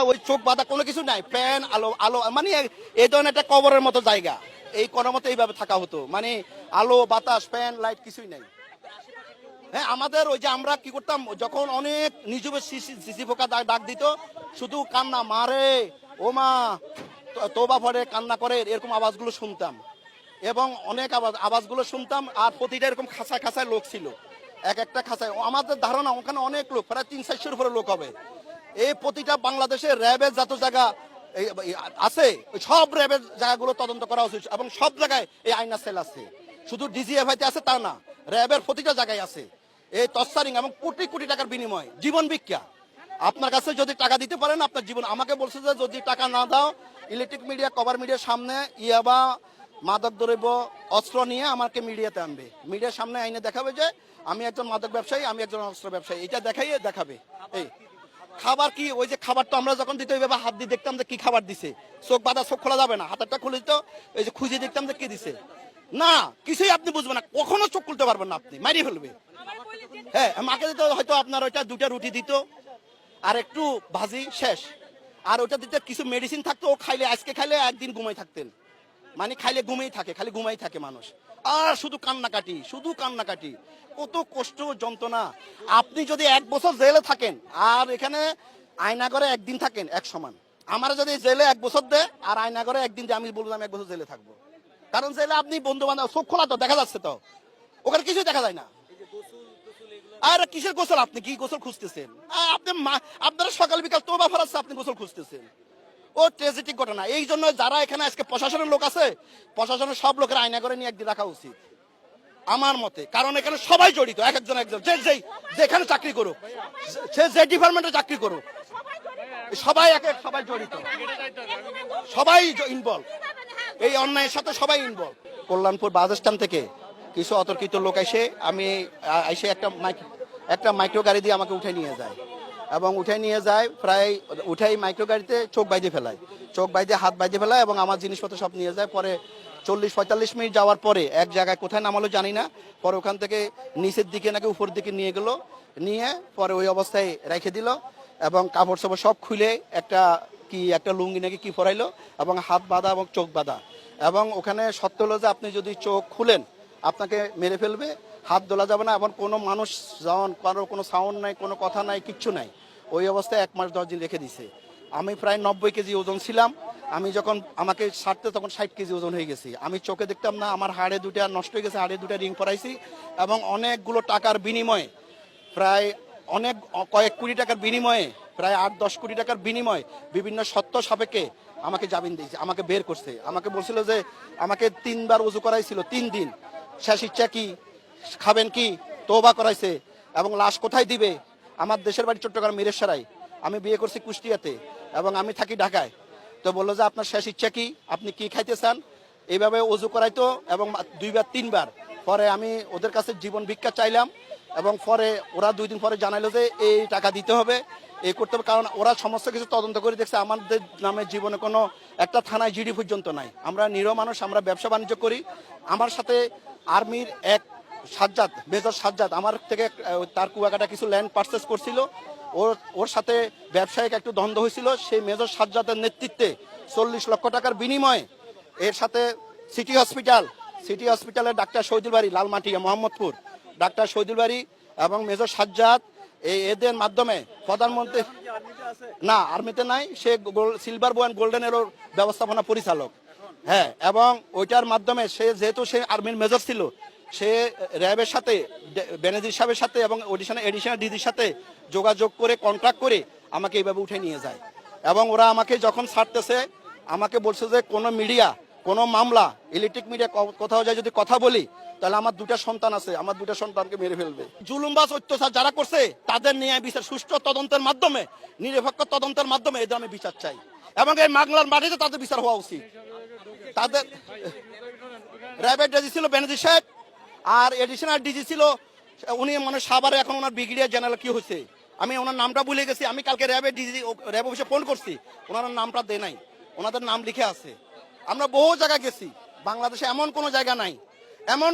ওই চোখ বাঁধা কোনো কিছু নাই ফ্যান আলো আলো মানে এই ধরনের একটা কবরের মতো জায়গা। এই কোনো মতো এইভাবে থাকা হতো। মানে আলো, বাতাস ফ্যান লাইট কিছুই নাই। হ্যাঁ আমাদের ওই যে আমরা কি করতাম, যখন অনেক নিজবে সিসি ফোকা ডাক দিত, শুধু কান্না মারে ও মা তোবা পরে কান্না করে, এরকম আওয়াজগুলো শুনতাম। এবং অনেক আওয়াজ, আওয়াজগুলো শুনতাম, আর প্রতিটা এরকম খাঁচায় খাঁচায় লোক ছিল। এক একটা খাঁচায় আমাদের ধারণা, ওখানে অনেক লোক, প্রায় তিন চারশোর উপরে লোক হবে। এই প্রতিটা বাংলাদেশে র্যাবের যত জায়গা আছে সব র্যাবের জায়গাগুলো তদন্ত করা উচিত এবং সব জায়গায় এই আইনা সেল আছে। শুধু ডিজিএফআইতে আছে তা না, র্যাবের প্রতিটা জায়গায় আছে। এই তস্তারিং এবং কোটি কোটি টাকার বিনিময়, জীবন ভিক্ষা। আপনার কাছে যদি টাকা দিতে পারেন, আপনার জীবন আমাকে বলছে যে যদি টাকা না দাও, ইলেকট্রিক মিডিয়া, কভার মিডিয়ার সামনে ইয়াবা, মাদক দ্রব্য, অস্ত্র নিয়ে আমাকে মিডিয়াতে আনবে। মিডিয়ার সামনে আইনে দেখাবে যে, আমি একজন মাদক ব্যবসায়ী, আমি একজন অস্ত্র ব্যবসায়ী। এটা দেখাইয়ে দেখাবে। এই। খাবার কি? ওই যে খাবারটা আমরা যখন দিতে ওইভাবে হাত দিয়ে দেখতাম যে কি খাবার দিছে। চোখ বাঁধা, চোখ খোলা যাবে না। হাতেরটা খুলে দিত, ওই যে খুঁজে দেখতাম যে কি দিছে। না, কিছুই আপনি বুঝবেন না। কখনো চোখ খুলতে পারবেন না আপনি। মারিয়ে ফেলবে। হ্যাঁ মাকে দিতে হয়তো আপনার ওইটা দুটা রুটি দিত, আর একটু ভাজি, শেষ। আর ওইটা দিতে কিছু মেডিসিন থাকতো, ও খাইলে, আজকে খাইলে একদিন ঘুমাই থাকতেন। মানে খাইলে ঘুমেই থাকে খালি ঘুমাই থাকে মানুষ। আর শুধু কান্নাকাটি শুধু কান্নাকাটি। কত কষ্ট, যন্ত্রণা। আপনি যদি এক বছর জেলে থাকেন, আর এখানে আয়নাগরে একদিন থাকেন, এক সমান। আমার যদি জেলে এক বছর দেয়, আর আয়নাগরে একদিন যে আমি বললাম এক বছর জেলে থাকব। কারণ জেলে আপনি বন্ধু বান্ধব চোখ খোলা তো, দেখা যাচ্ছে তো। ওখানে কিছুই দেখা যায় না। আর কিসের গোসল আপনি? কি গোসল খুঁজতেছেন? আপনি আপনারা সকাল বিকাল তোবা ফরাচ্ছে, আপনি গোসল খুঁজতেছেন। ও ট্রেজেটিক ঘটনা। এই জন্য যারা এখানে আজকে প্রশাসনের লোক আছে, প্রশাসনের সব লোকের আয়না করে নিয়ে একদিন রাখা উচিত। আমার মতে, কারণ এখানে সবাই জড়িত এক একজন একজন। যে যেই, যেখানে চাকরি করুক, সে যে ডিপার্টমেন্টে চাকরি করুক, সবাই এক এক সবাই জড়িত। সবাই ইনভলভ এই অন্যায়ের সাথে সবাই ইনভলভ কল্যাণপুর বাস স্ট্যান্ড থেকে কিছু অতর্কিত লোক এসে, আমি এসে একটা মাইক একটা মাইক্রো গাড়ি দিয়ে আমাকে উঠে নিয়ে যায়। এবং উঠে নিয়ে যায়, প্রায় উঠাই মাইক্রো গাড়িতে চোখ বাইজে ফেলায়। চোখ বাইজে হাত বাইজে ফেলায় এবং আমার জিনিসপত্র সব নিয়ে যায়। পরে চল্লিশ পঁয়তাল্লিশ মিনিট যাওয়ার পরে এক জায়গায় কোথায় নামালো জানি না। পরে ওখান থেকে নিচের দিকে নাকি উপর দিকে নিয়ে গেল। নিয়ে পরে ওই অবস্থায় রেখে দিল এবং কাপড় সাপড় সব খুলে একটা কি একটা লুঙ্গি নাকি কি পরাইলো এবং হাত বাঁধা এবং চোখ বাঁধা। এবং ওখানে সত্য হলো যে আপনি যদি চোখ খুলেন, আপনাকে মেরে ফেলবে, হাত দোলা যাবে না এবং কোনো মানুষ যেমন কারও কোনো সাউন্ড নাই, কোনো কথা নাই, কিচ্ছু নাই। ওই অবস্থায় এক মাস দশ দিন রেখে দিছে। আমি প্রায় নব্বই কেজি ওজন ছিলাম। আমি যখন আমাকে ছাড়তে তখন ষাট কেজি ওজন হয়ে গেছি। আমি চোখে দেখতাম না, আমার হাড়ে দুটা নষ্ট হয়ে গেছে, হাড়ে দুটা রিং পরাইছি এবং অনেকগুলো টাকার বিনিময়ে প্রায় অনেক কয়েক কোটি টাকার বিনিময়ে, প্রায় আট, দশ কোটি টাকার বিনিময়ে বিভিন্ন সত্য সাপেক্ষে আমাকে জামিন দিয়েছে, আমাকে বের করছে। আমাকে বলছিল যে আমাকে তিনবার উজু করাইছিল, তিন দিন। শেষ ইচ্ছা কি খাবেন কি? তোবা করাইছে এবং লাশ কোথায় দিবে? আমার দেশের বাড়ি চট্টগ্রাম মিরেশ্বরাই আমি বিয়ে করছি কুষ্টিয়াতে এবং আমি থাকি ঢাকায়। তো বলল যে, আপনার শেষ ইচ্ছা কি? আপনি কি খাইতে চান? এইভাবে অজু করাইতো এবং দুইবার, তিনবার। পরে আমি ওদের কাছে জীবন ভিক্ষা চাইলাম এবং পরে ওরা দুই দিন পরে জানাইলো যে, এই টাকা দিতে হবে, এই করতে হবে। কারণ ওরা সমস্ত কিছু তদন্ত করে দেখছে, আমাদের নামে জীবনে কোনো একটা থানায় জিডি পর্যন্ত নাই। আমরা নিরহ মানুষ, আমরা ব্যবসা বাণিজ্য করি। আমার সাথে আর্মির এক সাজ্জাদ মেজর সাজ্জাদ আমার থেকে তার কুয়াকাটা কিছু ল্যান্ড পারচেস করছিল। ওর ওর সাথে ব্যবসায়িক একটু দ্বন্দ্ব হয়েছিল। সেই মেজর সাজ্জাদের নেতৃত্বে চল্লিশ লক্ষ টাকার বিনিময়ে এর সাথে সিটি হসপিটাল সিটি হসপিটালের ডাক্তার শহীদুল বাড়ি লালমাটিয়া মোহাম্মদপুর ডাক্তার শহীদুল বাড়ি এবং মেজর সাজ্জাদ এই এদের মাধ্যমে প্রধানমন্ত্রী না আর্মিতে নাই সে সিলভার বয়ান গোল্ডেন এরোর ব্যবস্থাপনা পরিচালক। হ্যাঁ এবং ওইটার মাধ্যমে সে যেহেতু সে আর্মির মেজর ছিল সে র্যাবের সাথে ব্যানার্জির সাহেবের সাথে এবং অডিশনাল এডিশনাল ডিজির সাথে যোগাযোগ করে কন্ট্রাক্ট করে আমাকে এইভাবে উঠে নিয়ে যায়। এবং ওরা আমাকে যখন ছাড়তেছে, আমাকে বলছে যে কোনো মিডিয়া কোনো মামলা ইলেকট্রিক মিডিয়া কোথাও যায় যদি কথা বলি, তাহলে আমার দুটা সন্তান আছে, আমার দুটা সন্তানকে মেরে ফেলবে। জুলুমবাস অত্যাচার যারা করছে, তাদের নিয়ে বিচার, সুষ্ঠু তদন্তের মাধ্যমে, নিরপেক্ষ তদন্তের মাধ্যমে এদের আমি বিচার চাই। এবং এই মাগলার মাটিতে তাদের বিচার হওয়া উচিত। তাদের র্যাবের ডিজি ছিল বেনজি সাহেব আর এডিশনাল ডিজি ছিল, উনি মানে সাভারে এখন ওনার ব্রিগেডিয়ার জেনারেল কি হয়েছে আমি ওনার নামটা ভুলে গেছি, আমি কালকে র্যাবে ডিজি র্যাব অফিসে ফোন করছি, ওনার নামটা দেয় নাই, ওনাদের নাম লিখে আছে। আমরা বহু জায়গায় গেছি, বাংলাদেশে এমন কোনো জায়গা নাই, এমন